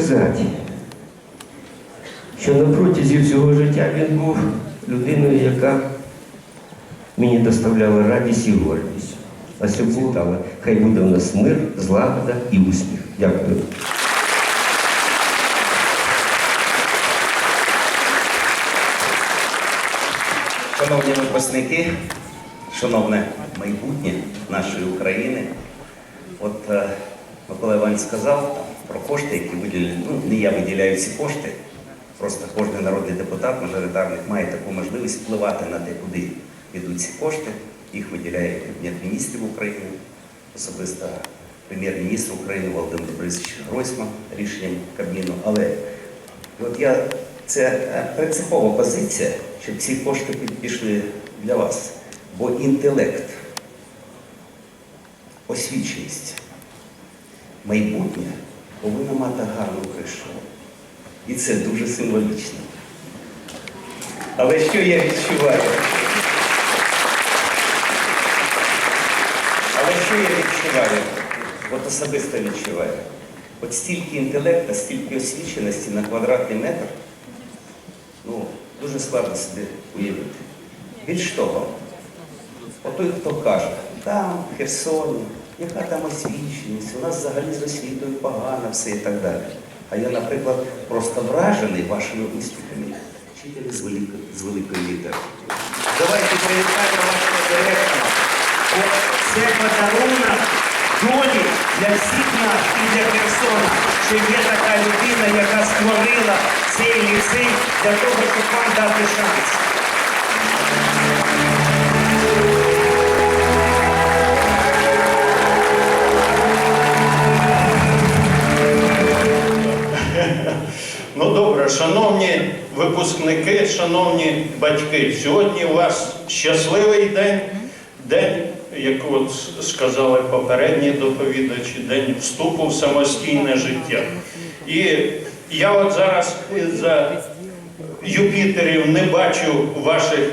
сказати. Що на протязі всього життя він був людиною, яка мені доставляла радість і гордість. А сьогодні хай буде у нас мир, злагода і успіх. Дякую. Шановні випускники, шановне майбутнє нашої України, от е, Микола Іванович сказав про кошти, які виділені. Ну, не я виділяю ці кошти. Просто кожен народний депутат, мажоритарник, має таку можливість впливати на те, куди йдуть ці кошти. Їх виділяє Кабінет міністрів України, особисто прем'єр-міністр України Володимир Борисович Гройсман рішенням Кабміну. Але от я це е, принципова позиція, щоб ці кошти пішли для вас. Бо інтелект, освіченість, майбутнє повинна мати гарну кришу. І це дуже символічно. Але що я відчуваю? Але що я відчуваю? От особисто відчуваю. От стільки інтелекту, стільки освіченості на квадратний метр, ну, дуже складно собі уявити. Більш того, от той, хто каже, там, Херсоні, яка там освіченість, у нас взагалі з освітою погано, все і так далі. А я, наприклад, просто вражений вашими виступами. Вчителі з великої, з великої літери. Давайте привітаємо вашого директора. Це подарунок долі для всіх нас і для Херсона, що є така людина, яка створила цей ліцей для того, щоб вам дати шанс. Ну добре, шановні випускники, шановні батьки, сьогодні у вас щасливий день, день, як от сказали попередні доповідачі, день вступу в самостійне життя. І я от зараз за Юпітерів не бачу ваших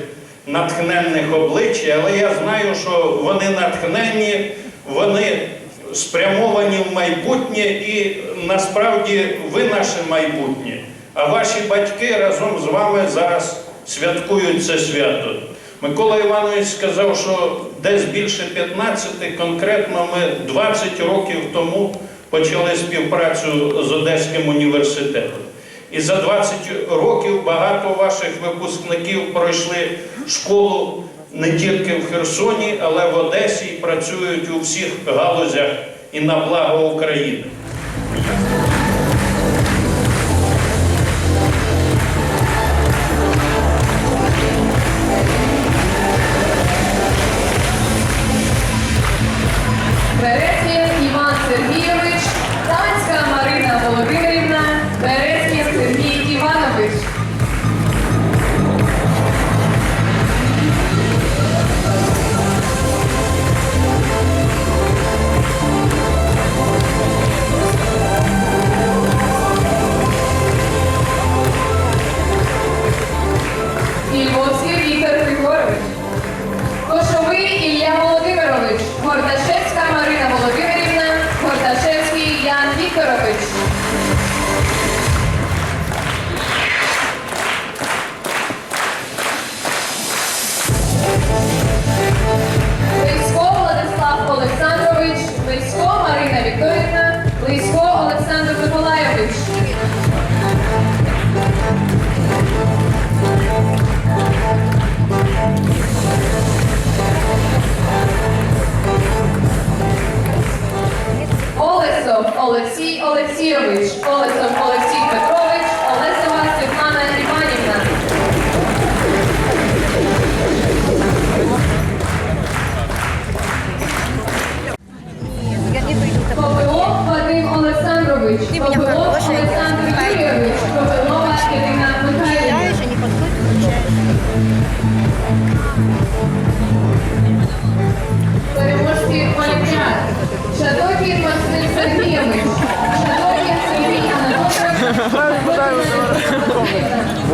натхненних облич, але я знаю, що вони натхненні, вони спрямовані в майбутнє і насправді ви наше майбутнє. А ваші батьки разом з вами зараз святкують це свято. Микола Іванович сказав, що десь більше 15, конкретно ми 20 років тому почали співпрацю з Одеським університетом. І за 20 років багато ваших випускників пройшли школу не тільки в Херсоні, але в Одесі і працюють у всіх галузях і на благо України.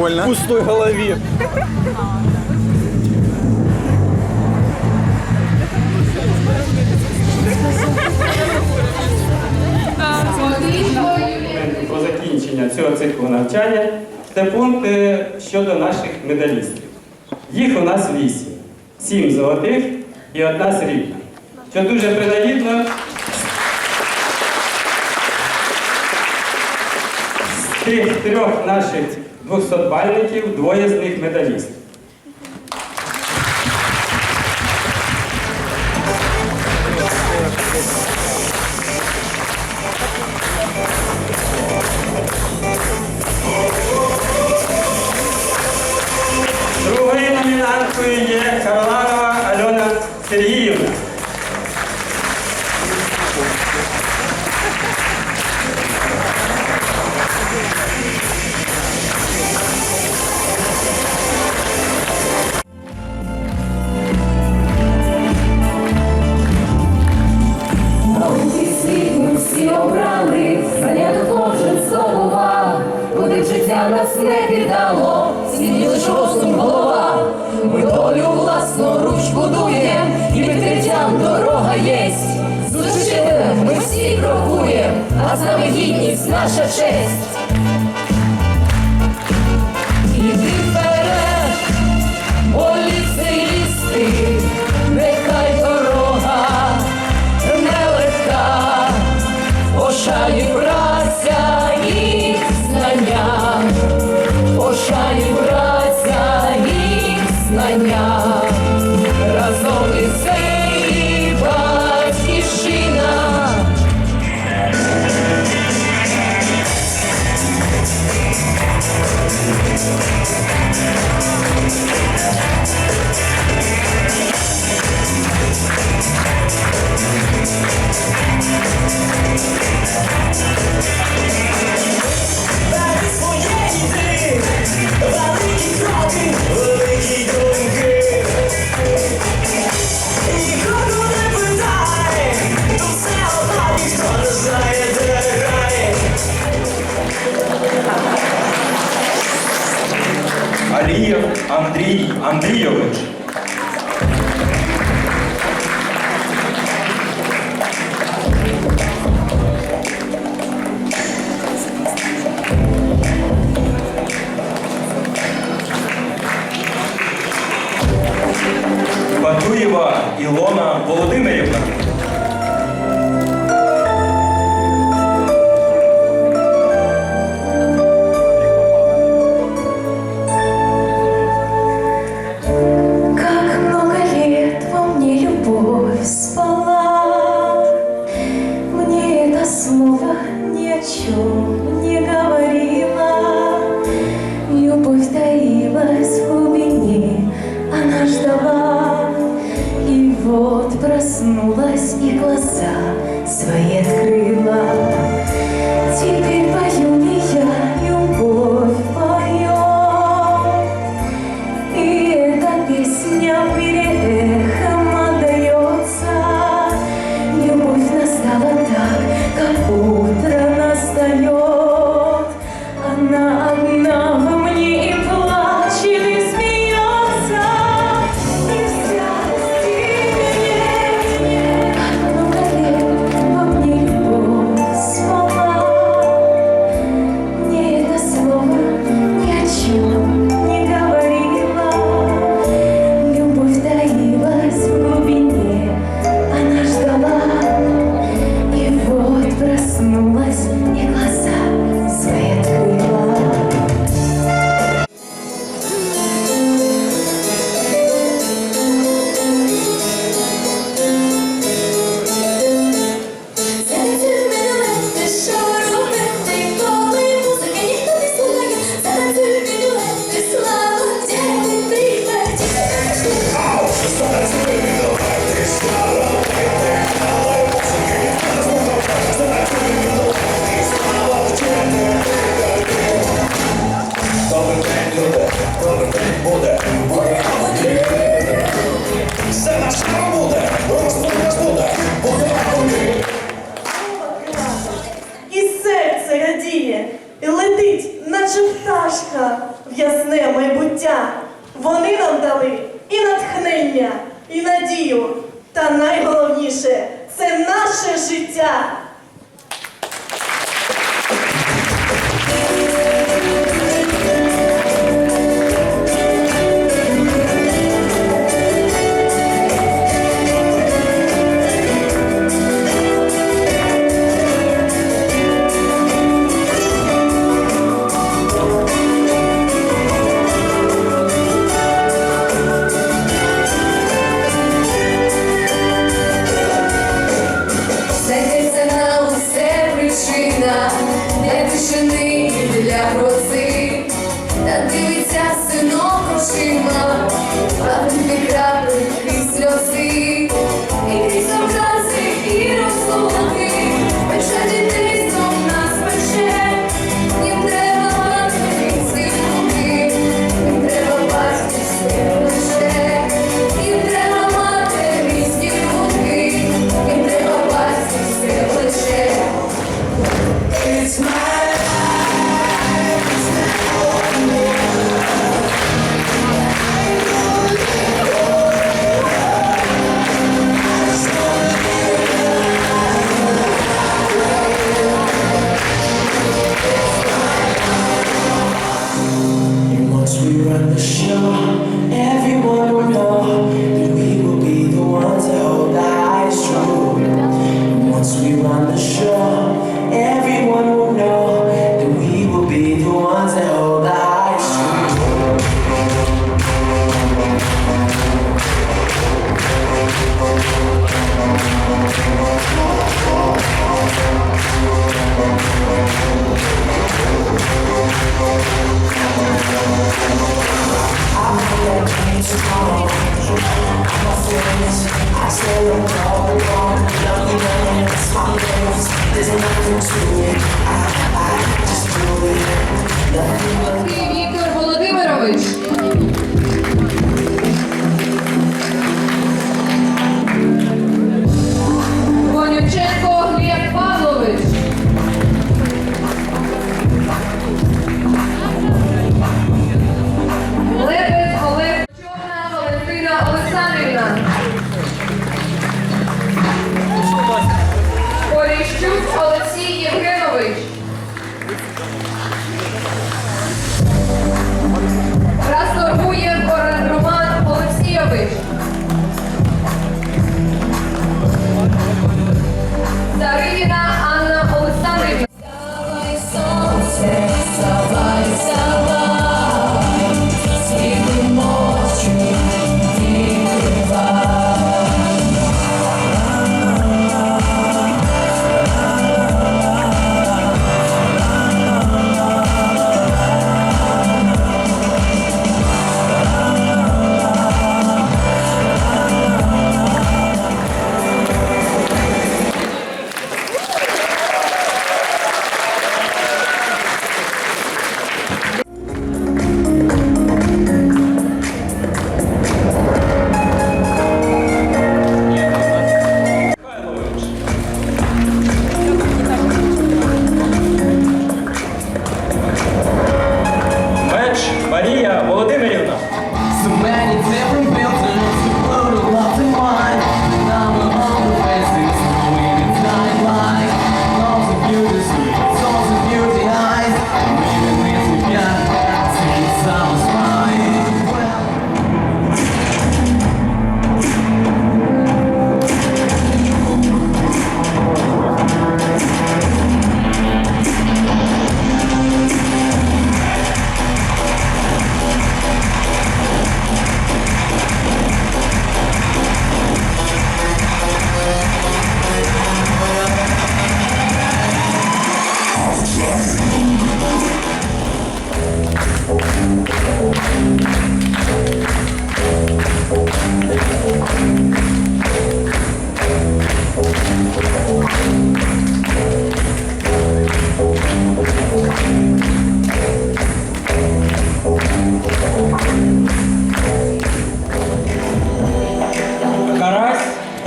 Анатолійович. пустой голове. Про закінчення цього циклу навчання це пункти щодо наших медалістів. Їх у нас вісім: сім золотих і одна срібна. Що дуже принагідно, з тих трьох наших 200-бальників двоє з них медалістів. Нас не світ лиш розум голова, ми долю власну ручку дуєм, і відкриттям дорога єсть. З учителем ми всі крокуєм, а з нами гідність наша честь. Андрій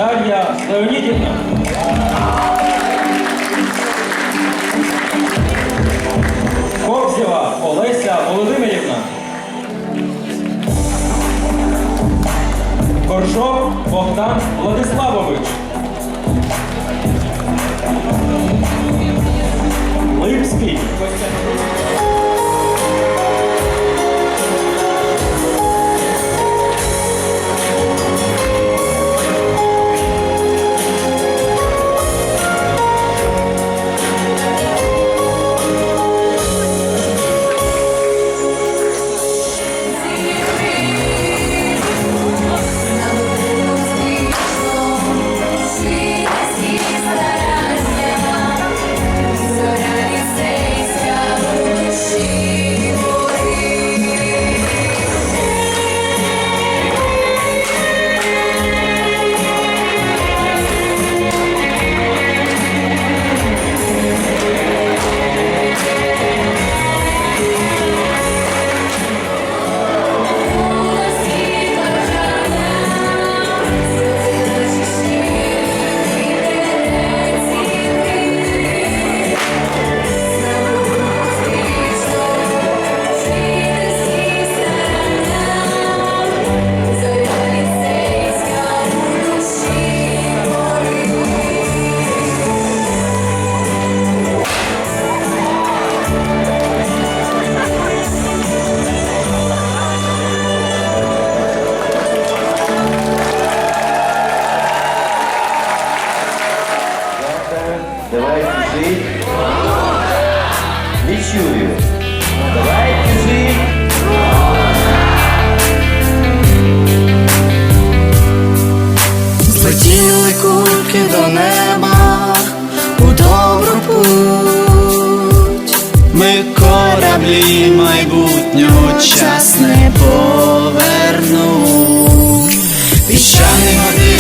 Дар'я Леонідівна. Кобзєва Олеся Володимирівна. Коржов Богдан Владиславович. Липський Летіли кульки до неба у добру путь, ми кораблі майбутнього час не повернуть. Піщаний води